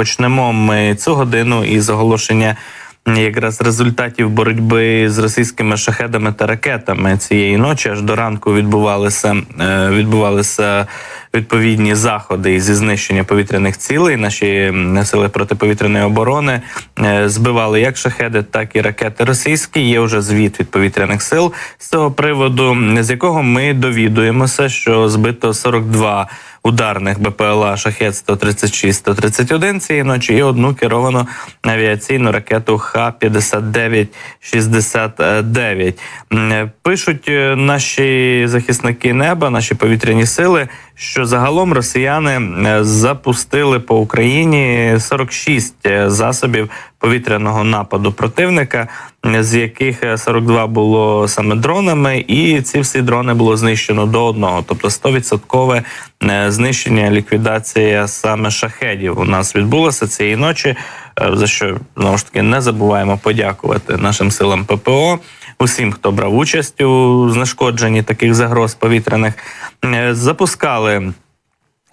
Розпочнемо ми цю годину із оголошення якраз результатів боротьби з російськими шахедами та ракетами цієї ночі. Аж до ранку відбувалися е, відбувалися відповідні заходи зі знищення повітряних цілей. Наші сили протиповітряної оборони е, збивали як шахеди, так і ракети російські. Є вже звіт від повітряних сил з цього приводу, з якого ми довідуємося, що збито 42 ударних БПЛА шахет 136 131 цієї ночі і одну керовану авіаційну ракету Х-59 69 Пишуть е, наші захисники неба, наші повітряні сили, що загалом росіяни е, запустили по Україні 46 е, засобів повітряного нападу противника, е, з яких е, 42 було саме дронами, і ці всі дрони було знищено до одного, тобто 100% е, знищення, ліквідація саме шахедів у нас відбулося цієї ночі. Е, За що знову ж таки не забуваємо подякувати нашим силам ППО, усім, хто брав участь у знешкодженні таких загроз повітряних, Е, запускали.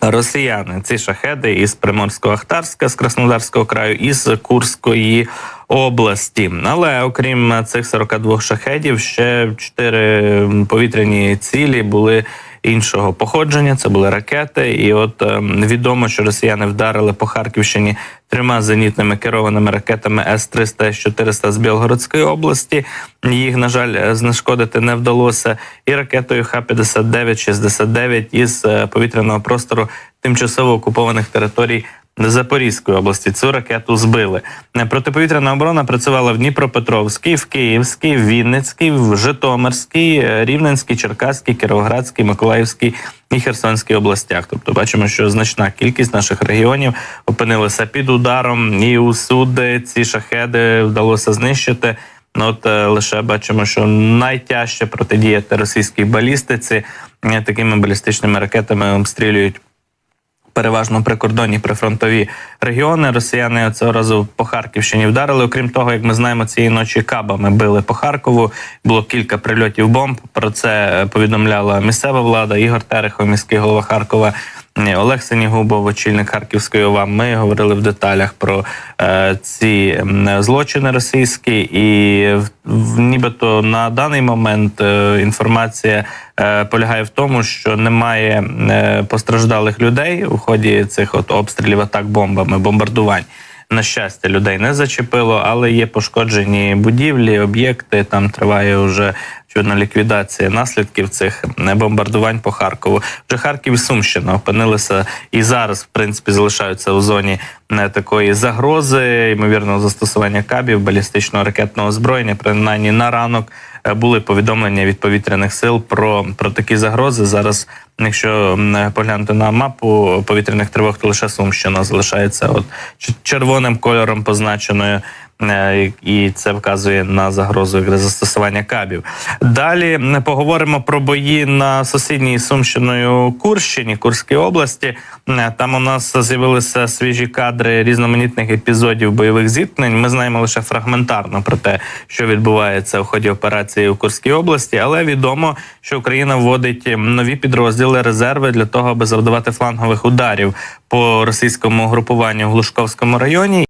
Росіяни ці шахеди із Приморського Ахтарська, з Краснодарського краю із Курської області. Але окрім цих 42 шахедів, ще чотири повітряні цілі були іншого походження. Це були ракети. І от ем, відомо, що росіяни вдарили по Харківщині трьома зенітними керованими ракетами С-300, С-400 з Білгородської області. Їх, на жаль, знешкодити не вдалося. І ракетою Х-59-69 із е, повітряного простору тимчасово окупованих територій Запорізької області цю ракету збили. Протиповітряна оборона працювала в Дніпропетровській, в Київській, в Вінницькій, в Житомирській, е, Рівненській, Черкаській, Кіровоградській, Миколаївській і Херсонській областях. Тобто, бачимо, що значна кількість наших регіонів опинилися під ударом, і усюди ці шахеди вдалося знищити. Ну, От е, лише бачимо, що найтяжче протидіяти російській балістиці Е, такими балістичними ракетами обстрілюють переважно прикордонні прифронтові регіони. Росіяни цього разу по Харківщині вдарили. Окрім того, як ми знаємо, цієї ночі кабами били по Харкову. Було кілька прильотів бомб. Про це е, повідомляла місцева влада. Ігор Терехов, міський голова Харкова. Ні, Олег Сенігубов, очільник Харківської ОВА. Ми говорили в деталях про е, ці злочини російські, і в, нібито на даний момент е, інформація е, полягає в тому, що немає е, постраждалих людей у ході цих от обстрілів, атак бомбами, бомбардувань. На щастя, людей не зачепило, але є пошкоджені будівлі, об'єкти. Там триває вже очевидно, ліквідація наслідків цих е, бомбардувань по Харкову. Вже Харків і Сумщина опинилися і зараз, в принципі, залишаються у зоні е, такої загрози, ймовірного застосування кабів, балістичного ракетного озброєння. Принаймні на ранок е, були повідомлення від повітряних сил про, про такі загрози. Зараз, якщо поглянути на мапу повітряних тривог, то лише Сумщина залишається от червоним кольором позначеною. Е, І це вказує на загрозу застосування кабів. Далі поговоримо про бої на сусідній Сумщиною Курщині, Курській області. Там у нас з'явилися свіжі кадри різноманітних епізодів бойових зіткнень. Ми знаємо лише фрагментарно про те, що відбувається в ході операції у Курській області, але відомо, що Україна вводить нові підрозділи резерви для того, аби завдавати флангових ударів по російському групуванню в Глушковському районі.